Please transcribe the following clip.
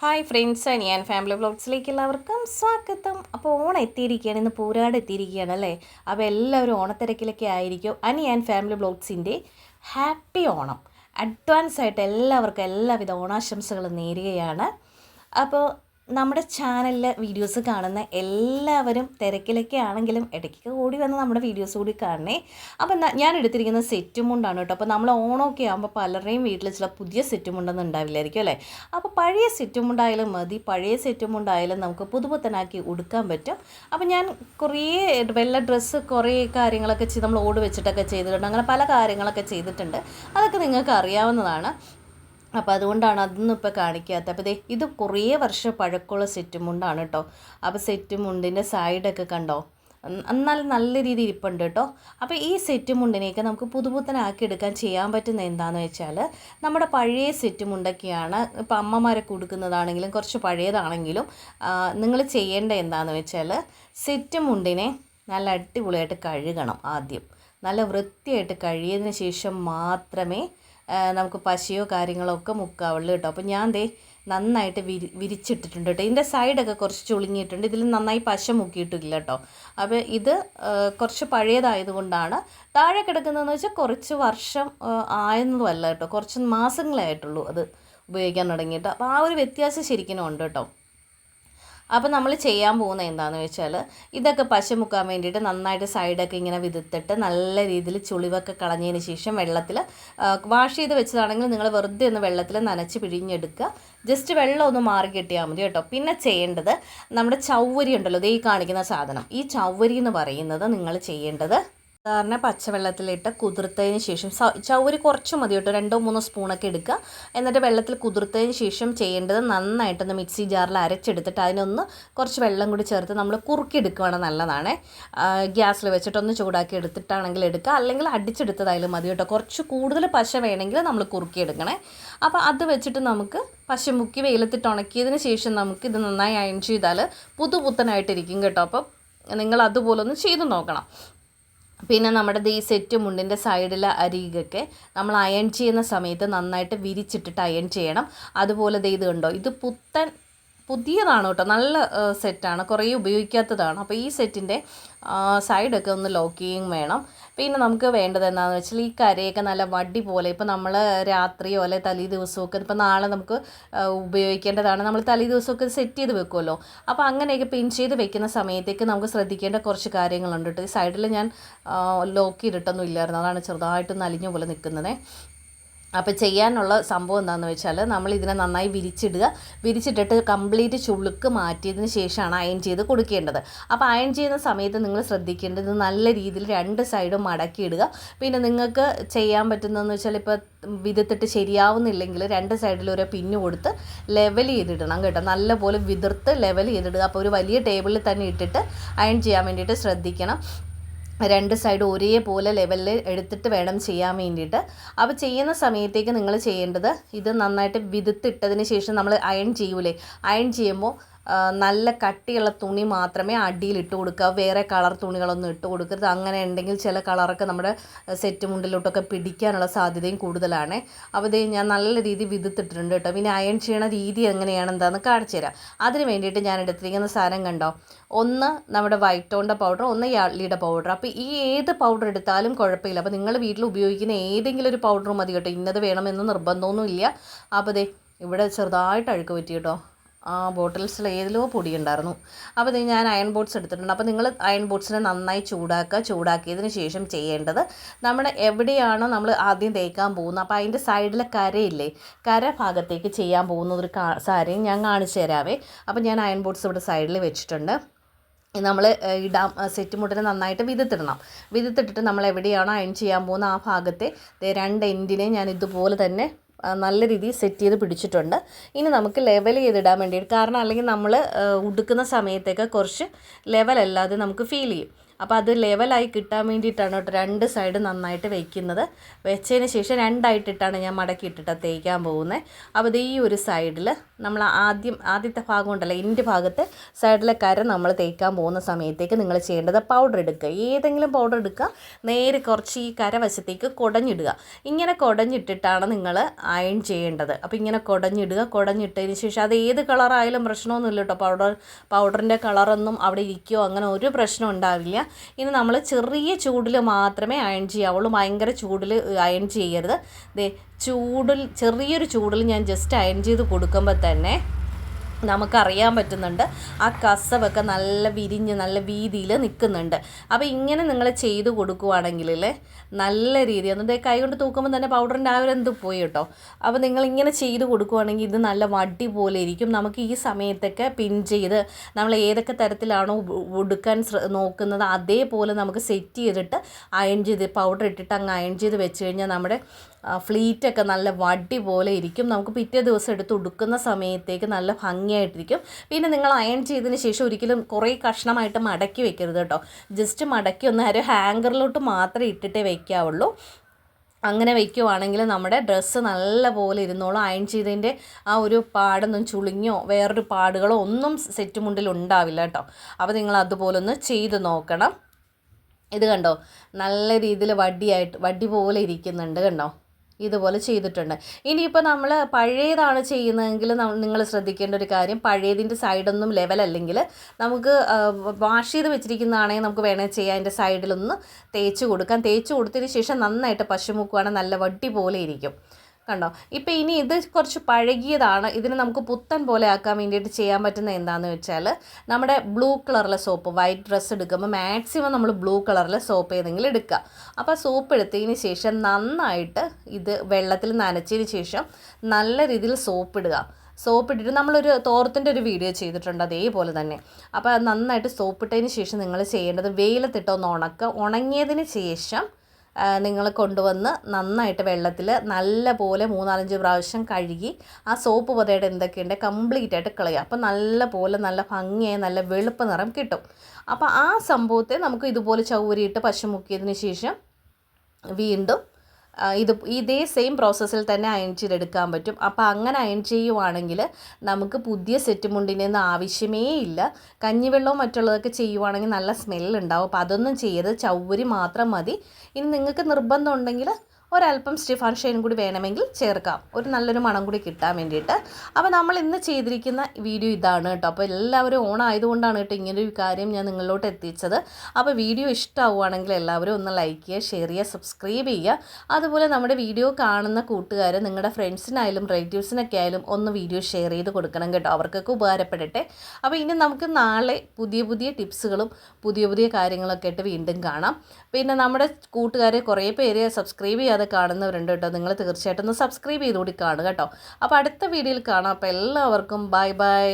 Hi friends ഞാൻ family ബ്ലോഗ്സിലേക്ക് എല്ലാവർക്കും സ്വാഗതം. അപ്പോൾ ഓണം എത്തിയിരിക്കുകയാണ് ഇന്ന് പൂരാട് എത്തിയിരിക്കുകയാണ് അല്ലേ? അപ്പോൾ എല്ലാവരും ഓണത്തിരക്കിലൊക്കെ ആയിരിക്കും. അനി ഞാൻ ഫാമിലി ബ്ലോഗ്സിന്റെ ഹാപ്പി ഓണം. അഡ്വാൻസ് ആയിട്ട് എല്ലാവർക്കും എല്ലാവിധ ഓണാശംസകളും നേരുകയാണ്. അപ്പോൾ നമ്മുടെ ചാനലിലെ വീഡിയോസ് കാണുന്ന എല്ലാവരും തിരക്കിലൊക്കെ ആണെങ്കിലും ഇടയ്ക്കൊക്കെ ഓടി വന്ന് നമ്മുടെ വീഡിയോസ് കൂടി കാണണേ. അപ്പം ഞാൻ എടുത്തിരിക്കുന്ന സെറ്റ് മുണ്ടാണ് കേട്ടോ. അപ്പോൾ നമ്മൾ ഓണമൊക്കെ ആകുമ്പോൾ പലരുടെയും വീട്ടിൽ ചില പുതിയ സെറ്റ് മുണ്ടൊന്നും ഉണ്ടാവില്ലായിരിക്കും അല്ലേ? അപ്പോൾ പഴയ സെറ്റ് മുണ്ടായാലും മതി. പഴയ സെറ്റ് മുണ്ടായാലും നമുക്ക് പുതുപുത്തനാക്കി ഉടുക്കാൻ പറ്റും. അപ്പോൾ ഞാൻ കുറേ വെള്ള ഡ്രസ്സ് കുറേ കാര്യങ്ങളൊക്കെ നമ്മൾ ഓട് വെച്ചിട്ടൊക്കെ ചെയ്തിട്ടുണ്ട്. അങ്ങനെ പല കാര്യങ്ങളൊക്കെ ചെയ്തിട്ടുണ്ട്. അതൊക്കെ നിങ്ങൾക്ക് അറിയാവുന്നതാണ്. അപ്പോൾ അതുകൊണ്ടാണ് അതൊന്നും ഇപ്പോൾ കാണിക്കാത്തത്. അപ്പോൾ ഇത് കുറേ വർഷം പഴക്കമുള്ള സെറ്റ് മുണ്ടാണ് കേട്ടോ അപ്പോൾ സെറ്റ് മുണ്ടിന്റെ സൈഡൊക്കെ കണ്ടോ? എന്നാൽ നല്ല രീതിയിൽ ഇരിപ്പുണ്ട് കേട്ടോ അപ്പോൾ ഈ സെറ്റ് മുണ്ടിനെയൊക്കെ നമുക്ക് പുതുപുത്തനാക്കി എടുക്കാൻ ചെയ്യാൻ പറ്റുന്ന എന്താണെന്ന് വെച്ചാൽ നമ്മുടെ പഴയ സെറ്റ് മുണ്ടൊക്കെയാണ് ഇപ്പോൾ അമ്മമാരൊക്കെ കൊടുക്കുന്നതാണെങ്കിലും കുറച്ച് പഴയതാണെങ്കിലും നിങ്ങൾ ചെയ്യേണ്ട എന്താണെന്ന് വെച്ചാൽ സെറ്റ് മുണ്ടിനെ നല്ല അടിപൊളിയായിട്ട് കഴുകണം ആദ്യം. നല്ല വൃത്തിയായിട്ട് കഴുകിയതിന് ശേഷം മാത്രമേ നമുക്ക് പശയോ കാര്യങ്ങളോ ഒക്കെ മുക്കാവുള്ളൂ കേട്ടോ. അപ്പോൾ ഞാൻ ദേ നന്നായിട്ട് വിരി വിരിച്ചിട്ടിട്ടുണ്ട് കേട്ടോ. ഇതിന്റെ സൈഡൊക്കെ കുറച്ച് ചുളുങ്ങിയിട്ടുണ്ട്. ഇതിൽ നന്നായി പശ മുക്കിയിട്ടില്ല കേട്ടോ. അപ്പോൾ ഇത് കുറച്ച് പഴയതായതുകൊണ്ടാണ് താഴെ കിടക്കുന്നതെന്ന് വെച്ചാൽ കുറച്ച് വർഷം ആയെന്നതുമല്ല കേട്ടോ. കുറച്ച് മാസങ്ങളേ ആയിട്ടുള്ളൂ അത് ഉപയോഗിക്കാൻ തുടങ്ങിയിട്ട്. അപ്പോൾ ആ ഒരു വ്യത്യാസം ശരിക്കും ഉണ്ട് കേട്ടോ. അപ്പോൾ നമ്മൾ ചെയ്യാൻ പോകുന്നത് എന്താണെന്ന് വെച്ചാൽ ഇതൊക്കെ പശ മുക്കാൻ വേണ്ടിയിട്ട് നന്നായിട്ട് സൈഡൊക്കെ ഇങ്ങനെ വിതിർത്തിട്ട് നല്ല രീതിയിൽ ചുളിവൊക്കെ കളഞ്ഞതിന് ശേഷം വെള്ളത്തിൽ വാഷ് ചെയ്ത് വെച്ചതാണെങ്കിൽ നിങ്ങൾ വെറുതെ ഒന്ന് വെള്ളത്തിൽ നനച്ച് പിഴിഞ്ഞെടുക്കുക. ജസ്റ്റ് വെള്ളം ഒന്ന് മാറി കിട്ടിയാൽ മതി കേട്ടോ. പിന്നെ ചെയ്യേണ്ടത് നമ്മുടെ ചൗവരി ഉണ്ടല്ലോ ദേ ഈ കാണിക്കുന്ന സാധനം. ഈ ചൗവരി എന്ന് പറയുന്നത് നിങ്ങൾ ചെയ്യേണ്ടത് സാധാരണ പച്ചവെള്ളത്തിലിട്ട് കുതിർത്തതിന് ശേഷം സ- കുറച്ച് മതി കേട്ടോ. രണ്ടോ മൂന്നോ സ്പൂണൊക്കെ എടുക്കുക. എന്നിട്ട് വെള്ളത്തിൽ കുതിർത്തതിന് ശേഷം ചെയ്യേണ്ടത് നന്നായിട്ടൊന്ന് മിക്സി ജാറിൽ അരച്ചെടുത്തിട്ട് അതിനൊന്ന് കുറച്ച് വെള്ളം കൂടി ചേർത്ത് നമ്മൾ കുറുക്കിയെടുക്കുകയാണ് നല്ലതാണ്. ഗ്യാസിൽ വെച്ചിട്ടൊന്ന് ചൂടാക്കി എടുത്തിട്ടാണെങ്കിൽ എടുക്കുക. അല്ലെങ്കിൽ അടിച്ചെടുത്തതായാലും മതി കേട്ടോ. കുറച്ച് കൂടുതൽ പശ വേണമെങ്കിൽ നമ്മൾ കുറുക്കിയെടുക്കണേ. അപ്പോൾ അത് വെച്ചിട്ട് നമുക്ക് പശ മുക്കി വെയിലത്തിട്ട് ഉണക്കിയതിന് ശേഷം നമുക്ക് ഇത് നന്നായി അയൺ ചെയ്താൽ പുതുപുത്തനായിട്ടിരിക്കും കേട്ടോ. അപ്പോൾ നിങ്ങൾ അതുപോലൊന്ന് ചെയ്ത് നോക്കണം. പിന്നെ നമ്മുടെ ഈ സെറ്റ് മുണ്ടിന്റെ സൈഡിലെ അരികൊക്കെ നമ്മൾ അയൺ ചെയ്യുന്ന സമയത്ത് നന്നായിട്ട് വിരിച്ചിട്ടിട്ട് അയൺ ചെയ്യണം. അതുപോലെ ദേ ഇത് കണ്ടോ? ഇത് പുത്തൻ പുതിയതാണ് കേട്ടോ. നല്ല സെറ്റാണ്. കുറേ ഉപയോഗിക്കാത്തതാണ്. അപ്പോൾ ഈ സെറ്റിന്റെ സൈഡൊക്കെ ഒന്ന് ലോക്കിയും വേണം. പിന്നെ നമുക്ക് വേണ്ടത് എന്താണെന്ന് വെച്ചാൽ ഈ കരയൊക്കെ നല്ല വടി പോലെ ഇപ്പോൾ നമ്മൾ രാത്രിയോ അല്ലെ തലേ ദിവസമൊക്കെ ഇപ്പോൾ നാളെ നമുക്ക് ഉപയോഗിക്കേണ്ടതാണ്. നമ്മൾ തലേ ദിവസമൊക്കെ സെറ്റ് ചെയ്ത് വെക്കുമല്ലോ അപ്പോൾ അങ്ങനെയൊക്കെ പിൻ ചെയ്ത് വെക്കുന്ന സമയത്തേക്ക് നമുക്ക് ശ്രദ്ധിക്കേണ്ട കുറച്ച് കാര്യങ്ങളുണ്ട് കേട്ടോ. ഈ സൈഡിൽ ഞാൻ ലോക്ക് ചെയ്തിട്ടൊന്നും ഇല്ലായിരുന്നു. അതാണ് ചെറുതായിട്ട് നലിഞ്ഞ പോലെ നിൽക്കുന്നത്. അപ്പോൾ ചെയ്യാനുള്ള സംഭവം എന്താണെന്ന് വെച്ചാൽ നമ്മൾ ഇതിനെ നന്നായി വിരിച്ചിടുക. വിരിച്ചിട്ടിട്ട് കംപ്ലീറ്റ് ചുളുക്ക് മാറ്റിയതിന് ശേഷമാണ് അയൺ ചെയ്ത് കൊടുക്കേണ്ടത്. അപ്പോൾ അയൺ ചെയ്യുന്ന സമയത്ത് നിങ്ങൾ ശ്രദ്ധിക്കേണ്ടത് നല്ല രീതിയിൽ രണ്ട് സൈഡും മടക്കിയിടുക. പിന്നെ നിങ്ങൾക്ക് ചെയ്യാൻ പറ്റുന്നതെന്ന് വെച്ചാൽ ഇപ്പോൾ വിതത്തിട്ട് ശരിയാവുന്നില്ലെങ്കിൽ രണ്ട് സൈഡിൽ ഒരു പിന്ന് കൊടുത്ത് ലെവൽ ചെയ്തിടണം കേട്ടോ. നല്ലപോലെ വിതിർത്ത് ലെവൽ ചെയ്തിടുക. അപ്പോൾ ഒരു വലിയ ടേബിളിൽ തന്നെ ഇട്ടിട്ട് അയൺ ചെയ്യാൻ വേണ്ടിയിട്ട് ശ്രദ്ധിക്കണം. രണ്ട് സൈഡ് ഒരേപോലെ ലെവലിൽ എടുത്തിട്ട് വേണം ചെയ്യാൻ വേണ്ടിയിട്ട്. അപ്പോൾ ചെയ്യുന്ന സമയത്തേക്ക് നിങ്ങൾ ചെയ്യേണ്ടത് ഇത് നന്നായിട്ട് വിതുത്തിട്ടതിന് ശേഷം നമ്മൾ അയൺ ചെയ്യൂലേ അയൺ ചെയ്യുമ്പോൾ നല്ല കട്ടിയുള്ള തുണി മാത്രമേ അടിയിൽ ഇട്ട് കൊടുക്കുക. വേറെ കളർ തുണികളൊന്നും ഇട്ട് കൊടുക്കരുത്. അങ്ങനെ ഉണ്ടെങ്കിൽ ചില കളറൊക്കെ നമ്മുടെ സെറ്റ് മുണ്ടിലോട്ടൊക്കെ പിടിക്കാനുള്ള സാധ്യതയും കൂടുതലാണ്. അപ്പോൾ ഇത് ഞാൻ നല്ല രീതി വിതുത്തിട്ടിട്ടുണ്ട് കേട്ടോ. പിന്നെ അയൺ ചെയ്യണ രീതി എങ്ങനെയാണ് എന്താണെന്ന് കാണിച്ചു തരാം. അതിന് വേണ്ടിയിട്ട് ഞാൻ എടുത്തിരിക്കുന്ന സാധനം കണ്ടോ? ഒന്ന് നമ്മുടെ വൈറ്റ് ടോണിന്റെ പൗഡർ ഒന്ന് യാഡ്ലിയുടെ പൗഡർ അപ്പോൾ ഈ ഏത് പൗഡർ എടുത്താലും കുഴപ്പമില്ല. അപ്പോൾ നിങ്ങൾ വീട്ടിൽ ഉപയോഗിക്കുന്ന ഏതെങ്കിലും ഒരു പൗഡർ മതി കേട്ടോ. ഇന്നത് വേണമെന്ന് നിർബന്ധമൊന്നുമില്ല. അപ്പോൾ ദേ ഇവിടെ ചെറുതായിട്ട് അഴുക്ക് പറ്റി കേട്ടോ. ബോട്ടിൽസിൽ ഏതിലോ പൊടി ഉണ്ടായിരുന്നു അപ്പോൾ ഇത് ഞാൻ അയൺ ബോട്ട്സ് എടുത്തിട്ടുണ്ട്. അപ്പോൾ നിങ്ങൾ അയൺ ബോട്ട്സിനെ നന്നായി ചൂടാക്കുക. ചൂടാക്കിയതിന് ശേഷം ചെയ്യേണ്ടത് നമ്മുടെ എവിടെയാണോ നമ്മൾ ആദ്യം തേക്കാൻ പോകുന്നത്. അപ്പോൾ അതിന്റെ സൈഡിലെ കരയില്ലേ? കര ഭാഗത്തേക്ക് ചെയ്യാൻ പോകുന്ന ഒരു സാരിയും ഞാൻ കാണിച്ചു തരാവേ. അപ്പോൾ ഞാൻ അയൺ ബോട്ട്സ് ഇവിടെ സൈഡിൽ വെച്ചിട്ടുണ്ട്. നമ്മൾ ഈ ഇടാം സെറ്റ് മുട്ടിനെ നന്നായിട്ട് വിതത്തിടണം. വിതത്തിട്ടിട്ട് നമ്മൾ എവിടെയാണോ അയൺ ചെയ്യാൻ പോകുന്ന ആ ഭാഗത്തെ രണ്ട് എൻഡിനെ ഞാൻ ഇതുപോലെ തന്നെ ആ, നല്ല രീതിയിൽ സെറ്റ് ചെയ്ത് പിടിച്ചിട്ടുണ്ട്. ഇനി നമുക്ക് ലെവൽ ചെയ്തിടാൻ വേണ്ടിയിട്ട് കാരണം അല്ലെങ്കിൽ നമ്മൾ ഉടുക്കുന്ന സമയത്തൊക്കെ കുറച്ച് ലെവലല്ലാതെ നമുക്ക് ഫീൽ ചെയ്യും. അപ്പോൾ അത് ലെവലായി കിട്ടാൻ വേണ്ടിയിട്ടാണ് കേട്ടോ രണ്ട് സൈഡ് നന്നായിട്ട് വെക്കുന്നത്. വെച്ചതിന് ശേഷം രണ്ടായിട്ടിട്ടാണ് ഞാൻ മടക്കി ഇട്ടിട്ട് തേക്കാൻ പോകുന്നത് അപ്പോൾ ഇത് ഈ ഒരു സൈഡിൽ നമ്മൾ ആദ്യം ആദ്യത്തെ ഭാഗം ഉണ്ടല്ലോ എന്റെ ഭാഗത്ത് സൈഡിലെ കര നമ്മൾ തേക്കാൻ പോകുന്ന സമയത്തേക്ക് നിങ്ങൾ ചെയ്യേണ്ടത് പൗഡർ എടുക്കുക. ഏതെങ്കിലും പൗഡർ എടുക്കുക. നേരെ കുറച്ച് ഈ കര വശത്തേക്ക് കുടഞ്ഞിടുക. ഇങ്ങനെ കുടഞ്ഞിട്ടിട്ടാണ് നിങ്ങൾ അയൺ ചെയ്യേണ്ടത്. അപ്പോൾ ഇങ്ങനെ കുടഞ്ഞിടുക. കുടഞ്ഞിട്ടതിന് ശേഷം അത് ഏത് കളറായാലും പ്രശ്നമൊന്നുമില്ല കേട്ടോ. പൗഡർ പൗഡറിന്റെ കളറൊന്നും അവിടെ ഇരിക്കുകയോ അങ്ങനെ ഒരു പ്രശ്നം ഉണ്ടാവില്ല. ഇനി നമ്മൾ ചെറിയ ചൂടിൽ മാത്രമേ അയൺ ചെയ്യാവുള്ളൂ. ഭയങ്കര ചൂടിൽ അയൺ ചെയ്യരുത്. ചൂടിൽ ചെറിയൊരു ചൂടിൽ ഞാൻ ജസ്റ്റ് അയൺ ചെയ്ത് കൊടുക്കുമ്പോൾ തന്നെ നമുക്കറിയാൻ പറ്റുന്നുണ്ട്. ആ കസവൊക്കെ നല്ല വിരിഞ്ഞ് നല്ല വീതിയിൽ നിൽക്കുന്നുണ്ട്. അപ്പോൾ ഇങ്ങനെ നിങ്ങൾ ചെയ്ത് കൊടുക്കുവാണെങ്കിൽ നല്ല രീതി എന്നിട്ട് കൈ കൊണ്ട് തൂക്കുമ്പോൾ തന്നെ പൗഡറിന്റെ ആ ഒരു എന്ത് പോയി കേട്ടോ. അപ്പോൾ നിങ്ങളിങ്ങനെ ചെയ്ത് കൊടുക്കുവാണെങ്കിൽ ഇത് നല്ല വടി പോലെ ഇരിക്കും. നമുക്ക് ഈ സമയത്തൊക്കെ പിൻ ചെയ്ത് നമ്മൾ ഏതൊക്കെ തരത്തിലാണോ ഒടുക്കാൻ നോക്കുന്നത് അതേപോലെ നമുക്ക് സെറ്റ് ചെയ്തിട്ട് അയൺ ചെയ്ത് പൗഡർ ഇട്ടിട്ട് അങ്ങ് അയൺ ചെയ്ത് വെച്ച് കഴിഞ്ഞാൽ നമ്മുടെ ഫ്ലീറ്റൊക്കെ നല്ല വടി പോലെ ഇരിക്കും. നമുക്ക് പിറ്റേ ദിവസം എടുത്ത് ഉടുക്കുന്ന സമയത്തേക്ക് നല്ല ഭംഗിയായിട്ടിരിക്കും. പിന്നെ നിങ്ങൾ അയൺ ചെയ്തതിന് ശേഷം ഒരിക്കലും കുറേ കഷ്ണമായിട്ട് മടക്കി വെക്കരുത് കേട്ടോ. ജസ്റ്റ് മടക്കി ഒന്ന് ഒരു ഹാങ്കറിലോട്ട് മാത്രമേ ഇട്ടിട്ടേ വയ്ക്കാവുള്ളൂ അങ്ങനെ വയ്ക്കുവാണെങ്കിൽ നമ്മുടെ ഡ്രസ്സ് നല്ല പോലെ ഇരുന്നോളും. അയൺ ചെയ്തതിന്റെ ആ ഒരു പാടൊന്നും ചുളിഞ്ഞോ വേറൊരു പാടുകളോ ഒന്നും സെറ്റ് മുണ്ടിൽ ഉണ്ടാവില്ല കേട്ടോ. അപ്പോൾ നിങ്ങൾ അതുപോലെ ഒന്ന് ചെയ്ത് നോക്കണം. ഇത് കണ്ടോ? നല്ല രീതിയിൽ വടിയായിട്ട് വടി പോലെ ഇരിക്കുന്നുണ്ട് കണ്ടോ? ഇതുപോലെ ചെയ്തിട്ടുണ്ട്. ഇനിയിപ്പോൾ നമ്മൾ പഴയതാണ് ചെയ്യുന്നതെങ്കിൽ നിങ്ങൾ ശ്രദ്ധിക്കേണ്ട ഒരു കാര്യം പഴയതിന്റെ സൈഡൊന്നും ലെവൽ അല്ലെങ്കിൽ നമുക്ക് വാഷ് ചെയ്ത് വെച്ചിരിക്കുന്നതാണെങ്കിൽ നമുക്ക് വേണമെങ്കിൽ ചെയ്യാം. അതിന്റെ സൈഡിലൊന്ന് തേച്ച് കൊടുക്കാം. തേച്ച് കൊടുത്തതിന് ശേഷം നന്നായിട്ട് പശുമുക്കുവാണെങ്കിൽ നല്ല വട്ടി പോലെ ഇരിക്കും. കണ്ടോ? ഇപ്പം ഇനി ഇത് കുറച്ച് പഴകിയതാണ്. ഇതിന് നമുക്ക് പുത്തൻ പോലെ ആക്കാൻ വേണ്ടിയിട്ട് ചെയ്യാൻ പറ്റുന്ന എന്താണെന്ന് വെച്ചാൽ നമ്മുടെ ബ്ലൂ കളറിലെ സോപ്പ് വൈറ്റ് ഡ്രസ്സ് എടുക്കുമ്പോൾ മാക്സിമം നമ്മൾ ബ്ലൂ കളറിലെ സോപ്പ് ഏതെങ്കിലും എടുക്കുക. അപ്പോൾ സോപ്പ് എടുത്തതിന് ശേഷം നന്നായിട്ട് ഇത് വെള്ളത്തിൽ നനച്ചതിന് ശേഷം നല്ല രീതിയിൽ സോപ്പ് ഇടുക. സോപ്പ് ഇട്ടിട്ട് നമ്മളൊരു തോർത്തിന്റെ ഒരു വീഡിയോ ചെയ്തിട്ടുണ്ട് അതേപോലെ തന്നെ. അപ്പോൾ നന്നായിട്ട് സോപ്പ് ഇട്ടതിന് ശേഷം നിങ്ങൾ ചെയ്യേണ്ടത് വെയിലത്തിട്ടൊന്ന് ഉണക്കുക. ഉണങ്ങിയതിന് ശേഷം നിങ്ങൾ കൊണ്ടുവന്ന് നന്നായിട്ട് വെള്ളത്തിൽ നല്ല പോലെ മൂന്നാലഞ്ച് പ്രാവശ്യം കഴുകി ആ സോപ്പ് പുതയുടെ എന്തൊക്കെയുണ്ട് കംപ്ലീറ്റ് ആയിട്ട് കളയുക. അപ്പോൾ നല്ലപോലെ നല്ല ഭംഗിയായി നല്ല വെളുപ്പ് നിറം കിട്ടും. അപ്പോൾ ആ സംഭവത്തെ നമുക്ക് ഇതുപോലെ ചൗരിയിട്ട് പശു മുക്കിയതിന് ശേഷം വീണ്ടും ഇത് ഇതേ സെയിം പ്രോസസ്സിൽ തന്നെ അയൺ ചെയ്തെടുക്കാൻ പറ്റും. അപ്പോൾ അങ്ങനെ അയൺ ചെയ്യുവാണെങ്കിൽ നമുക്ക് പുതിയ സെറ്റ് മുണ്ടിനൊന്നും ആവശ്യമേ ഇല്ല. കഞ്ഞിവെള്ളവും മറ്റുള്ളതൊക്കെ ചെയ്യുവാണെങ്കിൽ നല്ല സ്മെല്ലുണ്ടാവും അപ്പോൾ അതൊന്നും ചെയ്യരുത്. ചൗവരി മാത്രം മതി. ഇനി നിങ്ങൾക്ക് നിർബന്ധം ഉണ്ടെങ്കിൽ ഒരല്പം സ്റ്റിഫാൻ ഷൈൻ കൂടി വേണമെങ്കിൽ ചേർക്കാം. ഒരു നല്ലൊരു മണം കൂടി കിട്ടാൻ വേണ്ടിയിട്ട്. അപ്പോൾ നമ്മൾ ഇന്ന് ചെയ്തിരിക്കുന്ന വീഡിയോ ഇതാണ് കേട്ടോ. അപ്പോൾ എല്ലാവരും ഓൺ ആയതുകൊണ്ടാണ് കേട്ടോ ഇങ്ങനൊരു കാര്യം ഞാൻ നിങ്ങളിലോട്ട് എത്തിച്ചത്. അപ്പോൾ വീഡിയോ ഇഷ്ടമാവുകയാണെങ്കിൽ എല്ലാവരും ഒന്ന് ലൈക്ക് ചെയ്യുക ഷെയർ ചെയ്യുക സബ്സ്ക്രൈബ് ചെയ്യുക. അതുപോലെ നമ്മുടെ വീഡിയോ കാണുന്ന കൂട്ടുകാർ നിങ്ങളുടെ ഫ്രണ്ട്സിനായാലും റിലേറ്റീവ്സിനൊക്കെ ആയാലും ഒന്ന് വീഡിയോ ഷെയർ ചെയ്ത് കൊടുക്കണം കേട്ടോ. അവർക്കൊക്കെ ഉപകാരപ്പെടട്ടെ. അപ്പോൾ ഇനി നമുക്ക് നാളെ പുതിയ പുതിയ ടിപ്സുകളും പുതിയ പുതിയ കാര്യങ്ങളൊക്കെ ആയിട്ട് വീണ്ടും കാണാം. പിന്നെ നമ്മുടെ കൂട്ടുകാരെ കുറേ പേര് സബ്സ്ക്രൈബ് ചെയ്യാതെ കാണുന്നവരുണ്ട് കേട്ടോ. നിങ്ങൾ തീർച്ചയായിട്ടും ഒന്ന് സബ്സ്ക്രൈബ് ചെയ്തുകൂടി കാണുക കേട്ടോ. അപ്പോൾ അടുത്ത വീഡിയോയിൽ കാണാം. അപ്പോൾ എല്ലാവർക്കും ബൈ ബൈ